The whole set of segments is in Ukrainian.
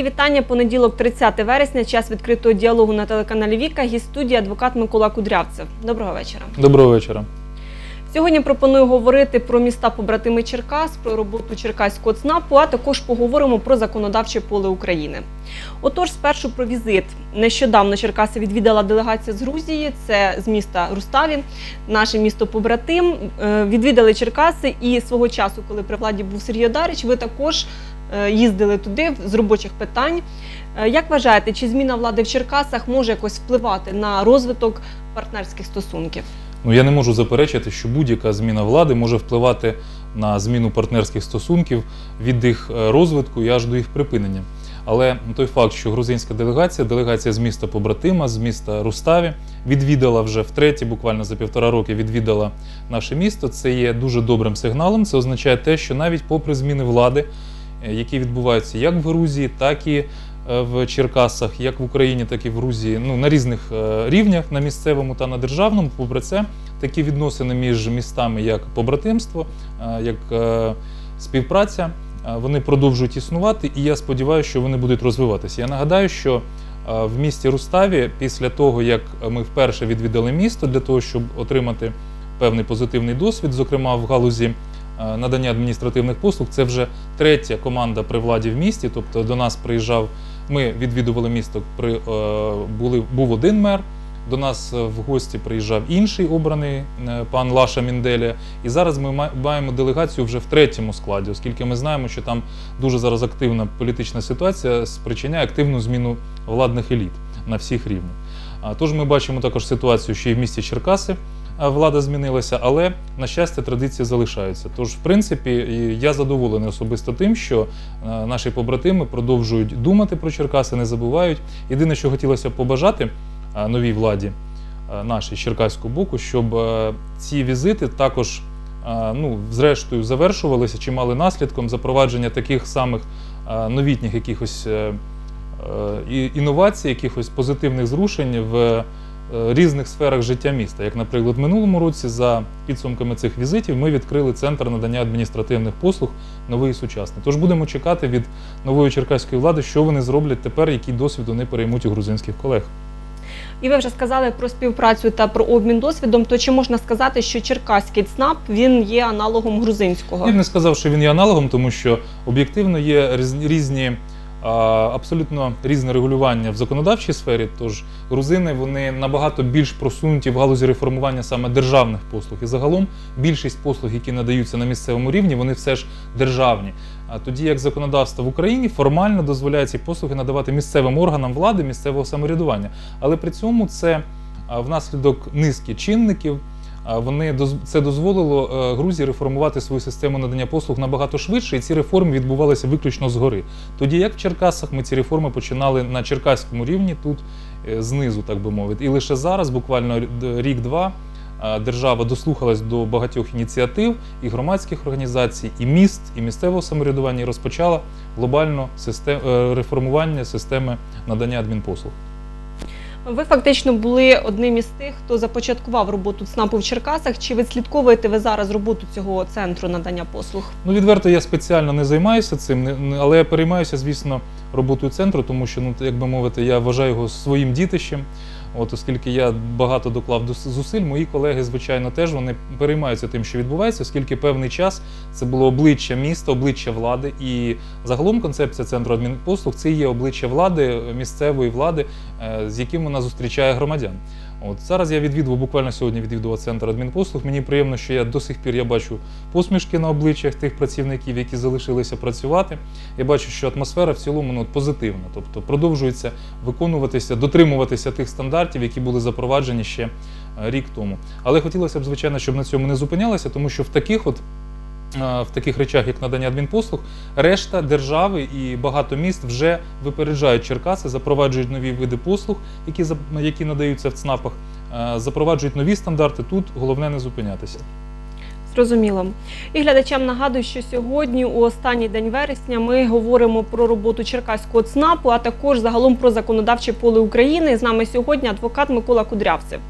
Мої вітання. Понеділок, 30 вересня, час відкритого діалогу на телеканалі Віка. Гість студії адвокат Микола Кудрявцев. Доброго вечора. Доброго вечора. Сьогодні пропоную говорити про міста побратими Черкас, про роботу Черкаського ЦНАПу, а також поговоримо про законодавче поле України. Отож, спершу про візит. Нещодавно Черкаси відвідала делегація з Грузії, це з міста Руставі, наше місто побратим. Е, Відвідали Черкаси і свого часу, коли при владі був Сергій Одарич, ви також їздили туди з робочих питань. Е, Як вважаєте, чи зміна влади в Черкасах може якось впливати на розвиток партнерських стосунків? Ну я не можу заперечити, що будь-яка зміна влади може впливати на зміну партнерських стосунків від їх е, розвитку і аж до їх припинення. Але той факт, що грузинська делегація, делегація з міста побратима, з міста Руставі, відвідала вже втретє, буквально за півтора роки відвідала наше місто. Це є дуже добрим сигналом. Це означає те, що навіть попри зміни влади, е, які відбуваються як в Грузії, так і е, в Черкасах, як в Україні, так і в Грузії, ну на різних е, рівнях, на місцевому та на державному. Попри це, такі відносини між містами, як побратимство, е, як е, співпраця, е, вони продовжують існувати, і я сподіваюся, що вони будуть розвиватися. Я нагадаю, що е, в місті Руставі, після того як ми вперше відвідали місто для того, щоб отримати певний позитивний досвід, зокрема в галузі е, надання адміністративних послуг, це вже третя команда при владі в місті. Тобто до нас приїжджав. Ми відвідували місто. При е, були був один мер. До нас е, в гості приїжджав інший обраний е, пан Лаша Мінделя. І зараз ми маємо делегацію вже в третьому складі, оскільки ми знаємо, що там дуже зараз активна політична ситуація спричиняє активну зміну владних еліт на всіх рівнях. Тож ми бачимо також ситуацію, що і в місті Черкаси влада змінилася, але на щастя традиції залишаються. Тож, в принципі, я задоволений особисто тим, що е, наші побратими продовжують думати про Черкаси, не забувають. Єдине, що хотілося побажати е, новій владі е, нашій черкаського боку, щоб ці візити також. Ну, зрештою, завершувалися чи мали наслідком запровадження таких самих новітніх якихось інновацій, якихось позитивних зрушень в різних сферах життя міста. Як, наприклад, в минулому році, за підсумками цих візитів, ми відкрили центр надання адміністративних послуг новий і сучасний. Тож будемо чекати від нової черкаської влади, що вони зроблять тепер, який досвід вони переймуть у грузинських колег. І ви вже сказали про співпрацю та про обмін досвідом. То чи можна сказати, що черкаський ЦНАП він є аналогом грузинського? Я б не сказав, що він є аналогом, тому що об'єктивно є різ- різні. Абсолютно різне регулювання в законодавчій сфері, тож грузини вони набагато більш просунуті в галузі реформування саме державних послуг. І загалом більшість послуг, які надаються на місцевому рівні, вони все ж державні. А тоді як законодавство в Україні формально дозволяє ці послуги надавати місцевим органам влади, місцевого самоврядування. Але при цьому це внаслідок низки чинників. Вони це дозволило е, Грузії реформувати свою систему надання послуг набагато швидше, і ці реформи відбувалися виключно згори. Тоді як в Черкасах ми ці реформи починали на черкаському рівні, тут е, знизу, так би мовити. І лише зараз, буквально рік-два, держава дослухалась до багатьох ініціатив і громадських організацій, і міст, і місцевого самоврядування і розпочала глобально е, реформування системи надання адмінпослуг. Ви фактично були одним із тих, хто започаткував роботу ЦНАПу в Черкасах. Чи відслідковуєте ви зараз роботу цього центру надання послуг? Ну, відверто, я спеціально не займаюся цим, але я переймаюся, звісно, роботою центру, тому що, ну, як би мовити, я вважаю його своїм дітищем. От, оскільки я багато доклав до зусиль, мої колеги, звичайно, теж вони переймаються тим, що відбувається, оскільки певний час це було обличчя міста, обличчя влади. І загалом концепція центру адмінпослуг це є обличчя влади, місцевої влади, е, з яким вона зустрічає громадян. От зараз я відвідував буквально сьогодні відвідував центр адмінпослуг. Мені приємно, що я до сих пір я бачу посмішки на обличчях тих працівників, які залишилися працювати. Я бачу, що атмосфера в цілому ну, позитивна, тобто продовжується виконуватися, дотримуватися тих стандартів, які були запроваджені ще е, рік тому. Але хотілося б, звичайно, щоб на цьому не зупинялося, тому що в таких от. Е, В таких речах, як надання адмінпослуг, решта держави і багато міст вже випереджають Черкаси, запроваджують нові види послуг, які, які надаються в ЦНАПах, е, запроваджують нові стандарти. Тут головне не зупинятися. Зрозуміло. І глядачам нагадую, що сьогодні, у останній день вересня, ми говоримо про роботу Черкаського ЦНАПу, а також загалом про законодавче поле України. З нами сьогодні адвокат Микола Кудрявцев.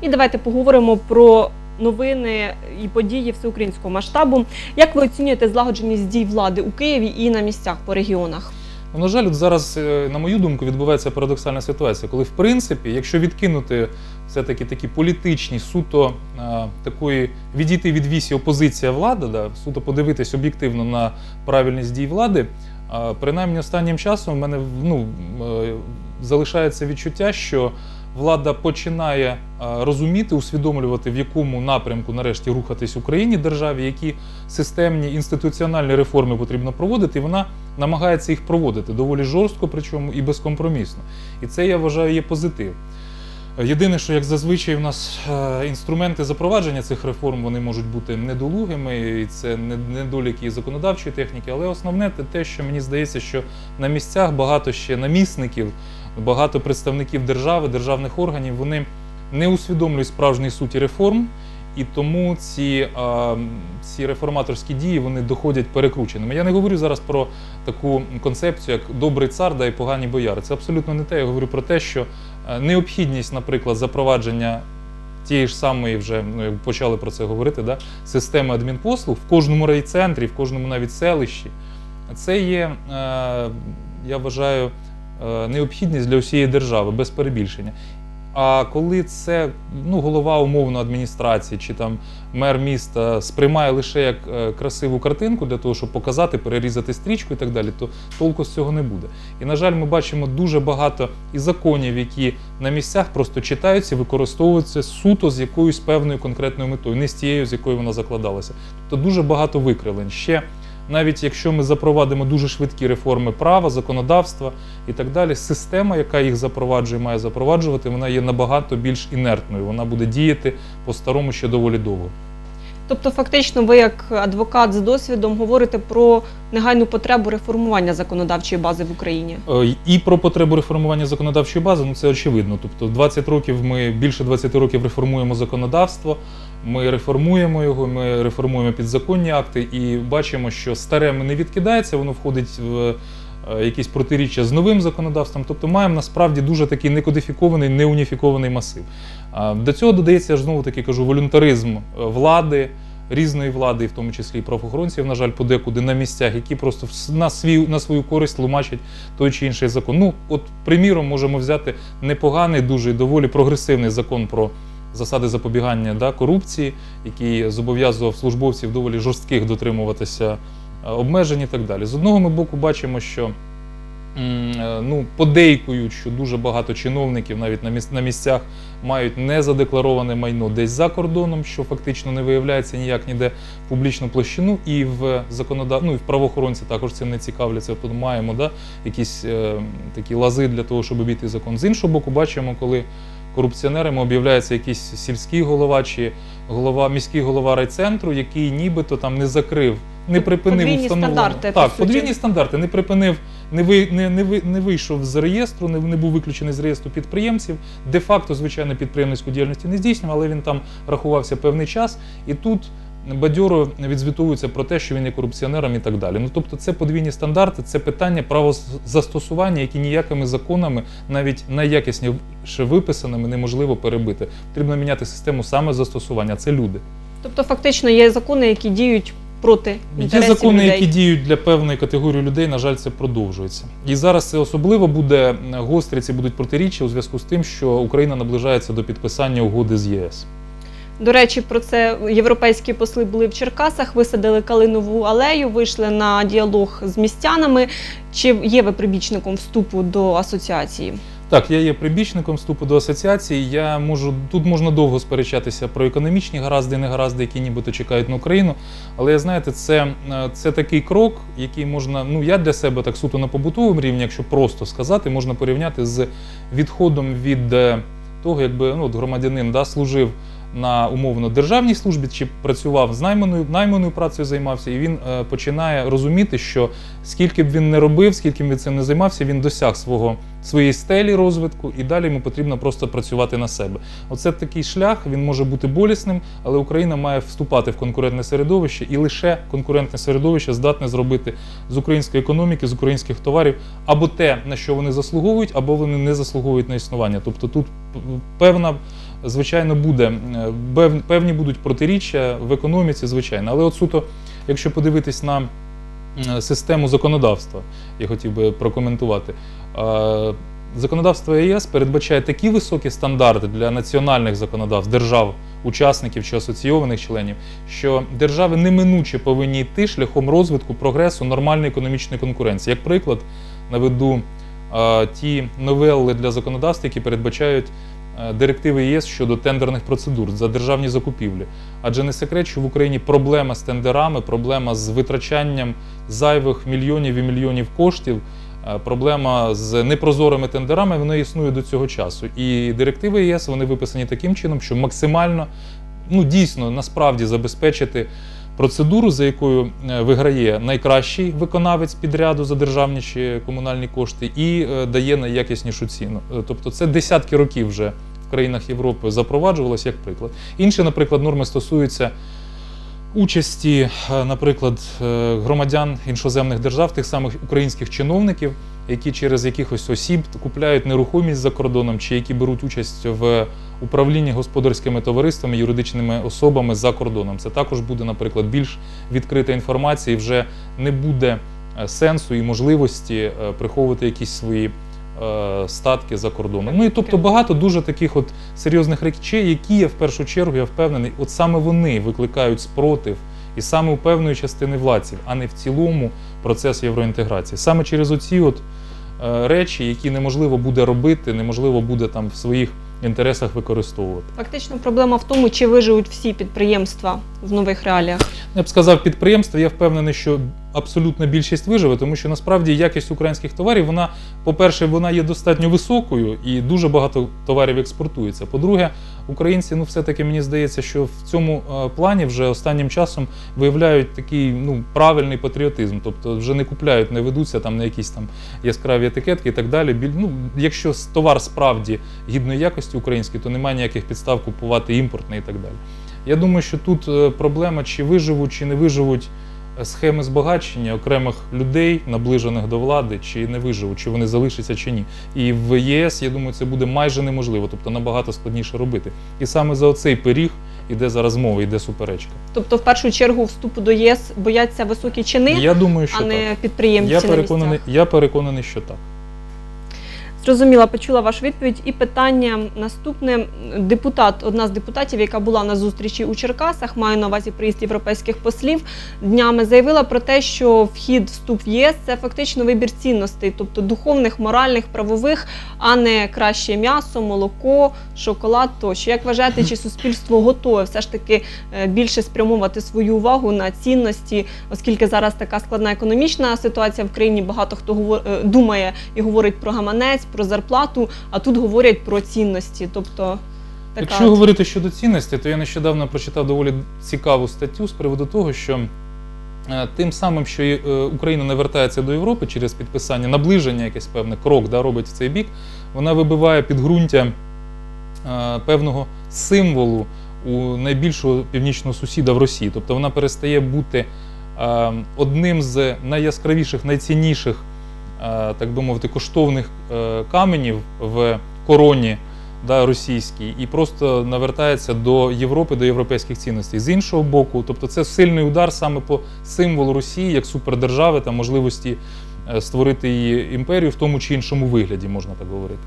І давайте поговоримо про новини і події всеукраїнського масштабу. Як ви оцінюєте злагодженість дій влади у Києві і на місцях по регіонах? Ну, на жаль, от зараз, е, на мою думку, відбувається парадоксальна ситуація, коли, в принципі, якщо відкинути все-таки такі політичні, суто е, такої відійти від вісі опозиція влада, да, суто подивитись об'єктивно на правильність дій влади, е, принаймні останнім часом в мене ну, е, залишається відчуття, що влада починає е, розуміти, усвідомлювати, в якому напрямку нарешті рухатись Україні державі, які системні інституціональні реформи потрібно проводити, і вона намагається їх проводити доволі жорстко, причому і безкомпромісно. І це я вважаю є позитив. Єдине, що як зазвичай у нас е, інструменти запровадження цих реформ вони можуть бути недолугими, і це не- недоліки законодавчої техніки, але основне те, що мені здається, що на місцях багато ще намісників, багато представників держави, державних органів, вони не усвідомлюють справжньої суті реформ, і тому ці, ці реформаторські дії вони доходять перекрученими. Я не говорю зараз про таку концепцію, як добрий цар да і погані бояри. Це абсолютно не те. Я говорю про те, що е, необхідність, наприклад, запровадження тієї ж самої, вже ну, почали про це говорити, да, системи адмінпослуг в кожному райцентрі, в кожному навіть селищі. Це є, е, я вважаю, необхідність для всієї держави без перебільшення. А коли це ну, голова умовно адміністрації чи там мер міста сприймає лише як е, красиву картинку для того, щоб показати, перерізати стрічку і так далі, то толку з цього не буде. І на жаль, ми бачимо дуже багато і законів, які на місцях просто читаються, і використовуються суто з якоюсь певною конкретною метою, не з тією, з якою вона закладалася. Тобто дуже багато викривлень. Ще навіть якщо ми запровадимо дуже швидкі реформи права, законодавства і так далі, система, яка їх запроваджує, має запроваджувати, вона є набагато більш інертною. Вона буде діяти по-старому ще доволі довго. Тобто, фактично, ви як адвокат з досвідом говорите про негайну потребу реформування законодавчої бази в Україні. Е, І про потребу реформування законодавчої бази, ну це очевидно. Тобто, 20 років ми більше 20 років реформуємо законодавство, ми реформуємо його, ми реформуємо підзаконні акти і бачимо, що старе не відкидається, воно входить в якісь протиріччя з новим законодавством. Тобто маємо насправді дуже такий некодифікований, неуніфікований масив. До цього додається, я ж знову таки кажу, волюнтаризм е, влади. Різної влади, в тому числі і правоохоронців, на жаль, подекуди на місцях, які просто на свій на свою користь тлумачать той чи інший закон. Ну, от, приміром, можемо взяти непоганий, дуже доволі прогресивний закон про засади запобігання да, корупції, який зобов'язував службовців доволі жорстких дотримуватися е, обмежень і так далі. З одного ми боку бачимо, що е, ну, подейкують, що дуже багато чиновників навіть на міс- на місцях мають незадеклароване майно десь за кордоном, що фактично не виявляється ніяк ніде в публічну площину, і в законодав... ну, і в правоохоронці також цим не цікавляться. Тут маємо да, якісь е, такі лази для того, щоб обійти закон. З іншого боку, бачимо, коли корупціонерами об'являється якийсь сільський голова чи голова, міський голова райцентру, який нібито там не закрив, не припинив Подвійні стандарти, по Так, суті. подвійні стандарти, не припинив, не, ви, не, не, ви- не вийшов з реєстру, не, не був виключений з реєстру підприємців. Де-факто, звичайно, підприємницьку діяльність не здійснював, але він там рахувався певний час. І тут бадьоро відзвітовується про те, що він є корупціонером і так далі. Ну тобто, це подвійні стандарти, це питання правозастосування, які ніякими законами, навіть найякісніше виписаними, неможливо перебити. Потрібно міняти систему саме застосування. Це люди. Тобто, фактично, є закони, які діють проти Є закони, людей. які діють для певної категорії людей, на жаль, це продовжується. І зараз це особливо буде е, гострі ці будуть протиріччя у зв'язку з тим, що Україна наближається до підписання угоди з ЄС. До речі, про це європейські посли були в Черкасах, висадили калинову алею, вийшли на діалог з містянами. Чи є ви прибічником вступу до асоціації? Так, я є прибічником вступу до асоціації. Я можу тут можна довго сперечатися про економічні гаразди і негаразди, які нібито чекають на Україну. Але знаєте, це, е, це такий крок, який можна. Ну я для себе так суто на побутовому рівні, якщо просто сказати, можна порівняти з відходом від е, того, якби ну, от громадянин да, служив на умовно державній службі чи працював з найманою найманою працею займався, і він е, починає розуміти, що скільки б він не робив, скільки б він цим не займався, він досяг свого своєї стелі розвитку, і далі йому потрібно просто працювати на себе. Оце такий шлях, він може бути болісним, але Україна має вступати в конкурентне середовище, і лише конкурентне середовище здатне зробити з української економіки, з українських товарів або те, на що вони заслуговують, або вони не заслуговують на існування. Тобто тут певна. Звичайно, буде е, певні будуть протиріччя в економіці, звичайно. Але от суто, якщо подивитись на е, систему законодавства. Я хотів би прокоментувати. Е, Законодавство ЄС передбачає такі високі стандарти для національних законодавств держав, учасників чи асоційованих членів, що держави неминуче повинні йти шляхом розвитку прогресу нормальної економічної конкуренції. Як приклад, наведу ті новели для законодавства, які передбачають директиви ЄС щодо тендерних процедур за державні закупівлі. Адже не секрет, що в Україні проблема з тендерами, проблема з витрачанням зайвих мільйонів і мільйонів коштів. е, Проблема з непрозорими тендерами вона існує до цього часу. І директиви ЄС вони виписані таким чином, що максимально ну дійсно насправді забезпечити процедуру, за якою е, виграє найкращий виконавець підряду за державні чи комунальні кошти, і е, дає найякіснішу ціну. Е, Тобто це десятки років вже країнах Європи запроваджувалось як приклад. Інші, наприклад, норми стосуються. Участі, е, наприклад, е, громадян іншоземних держав, тих самих українських чиновників, які через якихось осіб купляють нерухомість за кордоном, чи які беруть участь в управлінні господарськими товариствами, юридичними особами за кордоном. Це також буде, наприклад, більш відкрита інформація, і вже не буде е, сенсу і можливості приховувати якісь свої статки за кордоном. Ну і тобто багато дуже таких от серйозних речей, які я в першу чергу я впевнений, от саме вони викликають спротив і саме у певної частини владців, а не в цілому процес євроінтеграції. Саме через оці от е, речі, які неможливо буде робити, неможливо буде там в своїх інтересах використовувати. Фактично, проблема в тому, чи виживуть всі підприємства в нових реаліях. Я б сказав, підприємства, я впевнений, що абсолютна більшість виживе, тому що насправді якість українських товарів, вона, по-перше, вона є достатньо високою і дуже багато товарів експортується. По-друге, українці, ну все-таки мені здається, що в цьому е, плані вже останнім часом виявляють такий ну, правильний патріотизм. Тобто вже не купляють, не ведуться там на якісь там яскраві етикетки і так далі. Біль- Ну, якщо товар справді гідної якості український, то немає ніяких підстав купувати імпортний і так далі. Я думаю, що тут е, проблема, чи виживуть, чи не виживуть схеми збагачення окремих людей, наближених до влади, чи не виживуть, чи вони залишаться, чи ні. І в ЄС, я думаю, це буде майже неможливо, тобто набагато складніше робити. І саме за оцей пиріг іде зараз мова, йде суперечка. Тобто, в першу чергу, вступу до ЄС бояться високі чини, Я думаю, що а не так. підприємці. Я на переконаний, місцях. я переконаний, що так. Зрозуміла, почула вашу відповідь. І питання наступне. Депутат, одна з депутатів, яка була на зустрічі у Черкасах, маю на увазі приїзд європейських послів, днями заявила про те, що вхід вступ в ЄС це фактично вибір цінностей, тобто духовних, моральних, правових, а не краще м'ясо, молоко, шоколад тощо. Як вважаєте, чи суспільство готове все ж таки е, більше спрямовувати свою увагу на цінності, оскільки зараз така складна економічна ситуація в країні, багато хто е, думає і говорить про гаманець, про зарплату, а тут говорять про цінності. Тобто така Якщо говорити щодо цінності, то я нещодавно прочитав доволі цікаву статтю з приводу того, що е, тим самим, що е, Україна не вертається до Європи через підписання, наближення, якийсь певний крок да, робить в цей бік, вона вибиває підґрунтя е, певного символу у найбільшого північного сусіда в Росії. Тобто вона перестає бути одним з найяскравіших, найцінніших, так би мовити, коштовних е, каменів в короні да, російській, і просто навертається до Європи, до європейських цінностей. З іншого боку, тобто це сильний удар саме по символу Росії як супердержави та можливості е, створити її імперію в тому чи іншому вигляді, можна так говорити.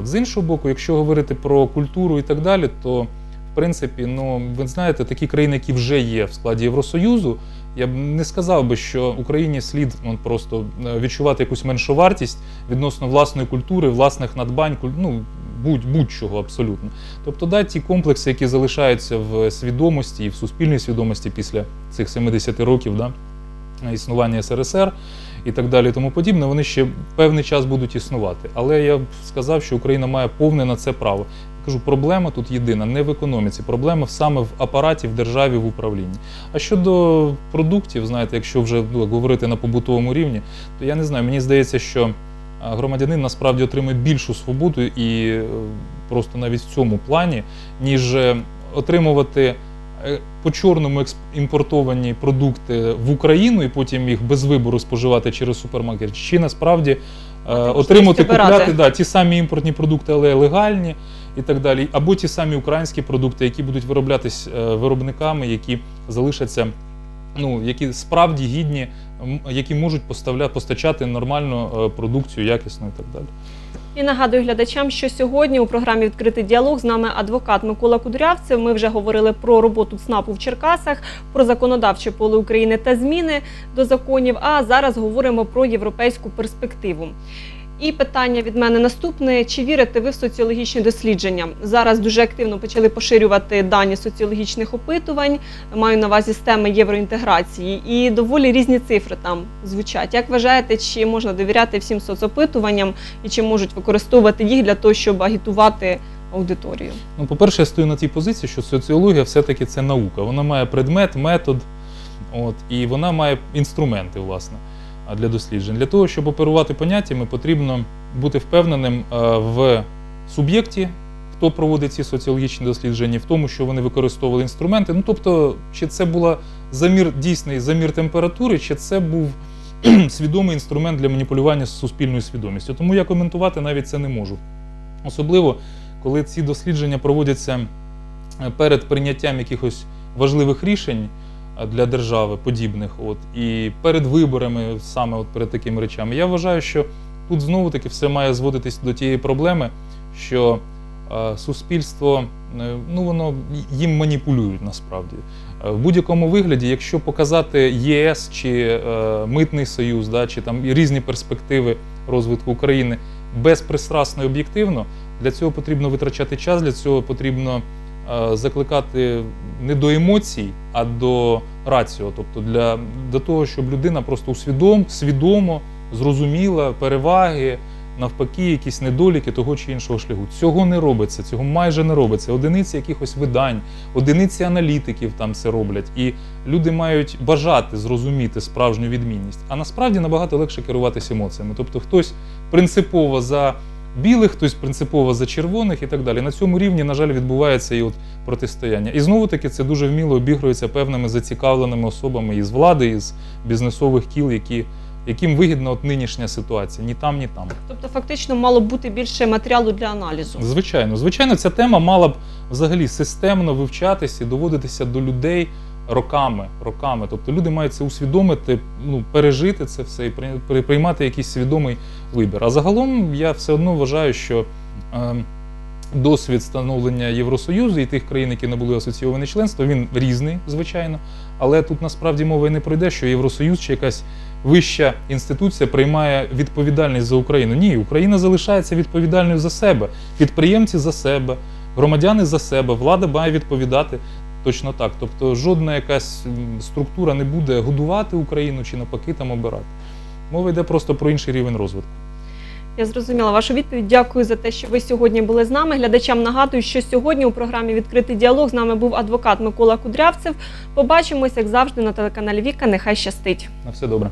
От з іншого боку, якщо говорити про культуру і так далі, то в принципі, ну ви знаєте, такі країни, які вже є в складі Євросоюзу, я б не сказав би, що Україні слід ну, просто е, відчувати якусь меншу вартість відносно власної культури, власних надбань, ну, будь, будь-чого абсолютно. Тобто, да, ті комплекси, які залишаються в свідомості і в суспільній свідомості після цих 70 років да, існування СРСР і так далі, тому подібне, вони ще певний час будуть існувати. Але я б сказав, що Україна має повне на це право. Кажу, проблема тут єдина, не в економіці, проблема саме в апараті, в державі, в управлінні. А щодо продуктів, знаєте, якщо вже ну, говорити на побутовому рівні, то я не знаю, мені здається, що громадянин насправді отримує більшу свободу і е, просто навіть в цьому плані, ніж е, отримувати е, по чорному імпортовані продукти в Україну і потім їх без вибору споживати через супермаркет, чи насправді е, отримати купляти да, ті самі імпортні продукти, але легальні і так далі, або ті самі українські продукти, які будуть вироблятись е, виробниками, які залишаться ну, які справді гідні, які можуть поставля, постачати нормальну е, продукцію, якісну і так далі. І нагадую глядачам, що сьогодні у програмі Відкритий діалог з нами адвокат Микола Кудрявцев. Ми вже говорили про роботу ЦНАПу в Черкасах, про законодавче поле України та зміни до законів. А зараз говоримо про європейську перспективу. І питання від мене наступне: чи вірите ви в соціологічні дослідження? Зараз дуже активно почали поширювати дані соціологічних опитувань. Маю на увазі системи євроінтеграції, і доволі різні цифри там звучать. Як вважаєте, чи можна довіряти всім соцопитуванням і чи можуть використовувати їх для того, щоб агітувати аудиторію? Ну, по-перше, я стою на тій позиції, що соціологія все-таки це наука. Вона має предмет, метод, от, і вона має інструменти, власне, для досліджень. Для того, щоб оперувати поняттями, потрібно бути впевненим е, в суб'єкті, хто проводить ці соціологічні дослідження, в тому, що вони використовували інструменти. Ну, тобто, чи це була замір дійсний замір температури, чи це був свідомий інструмент для маніпулювання суспільною свідомістю. Тому я коментувати навіть це не можу. Особливо, коли ці дослідження проводяться е, перед прийняттям якихось важливих рішень для держави, подібних, от, і перед виборами, саме от перед такими речами, я вважаю, що тут знову таки все має зводитись до тієї проблеми, що е, суспільство е, ну, воно їм маніпулюють насправді. Е, В будь-якому вигляді, якщо показати ЄС чи е, Митний Союз, да, чи там і різні перспективи розвитку України безпристрасно і об'єктивно, для цього потрібно витрачати час, для цього потрібно закликати не до емоцій, а до раціо, тобто для, для того, щоб людина просто усвідом, свідомо зрозуміла переваги, навпаки, якісь недоліки того чи іншого шляху. Цього не робиться, цього майже не робиться. Одиниці якихось видань, одиниці аналітиків там це роблять. І люди мають бажати зрозуміти справжню відмінність. А насправді набагато легше керуватися емоціями. Тобто хтось принципово за білих, хтось принципово за червоних і так далі. На цьому рівні, на жаль, відбувається і от протистояння. І знову таки це дуже вміло обігрується певними зацікавленими особами із влади, із бізнесових кіл, які, яким вигідна от нинішня ситуація. Ні там, ні там. Тобто, фактично, мало б бути більше матеріалу для аналізу. Звичайно, звичайно, ця тема мала б взагалі системно вивчатися і доводитися до людей роками. роками. Тобто люди мають це усвідомити, ну, пережити це все і при- при- приймати якийсь свідомий вибір. А загалом я все одно вважаю, що е, досвід становлення Євросоюзу і тих країн, які набули асоційоване членство, він різний, звичайно. Але тут насправді мова і не пройде, що Євросоюз чи якась вища інституція приймає відповідальність за Україну. Ні, Україна залишається відповідальною за себе, підприємці за себе, громадяни за себе, влада має відповідати точно так. Тобто жодна якась структура не буде годувати Україну чи навпаки там обирати. Мова йде просто про інший рівень розвитку. Я зрозуміла вашу відповідь. Дякую за те, що ви сьогодні були з нами. Глядачам нагадую, що сьогодні у програмі Відкритий діалог з нами був адвокат Микола Кудрявцев. Побачимось, як завжди, на телеканалі Віка. Нехай щастить. На все добре.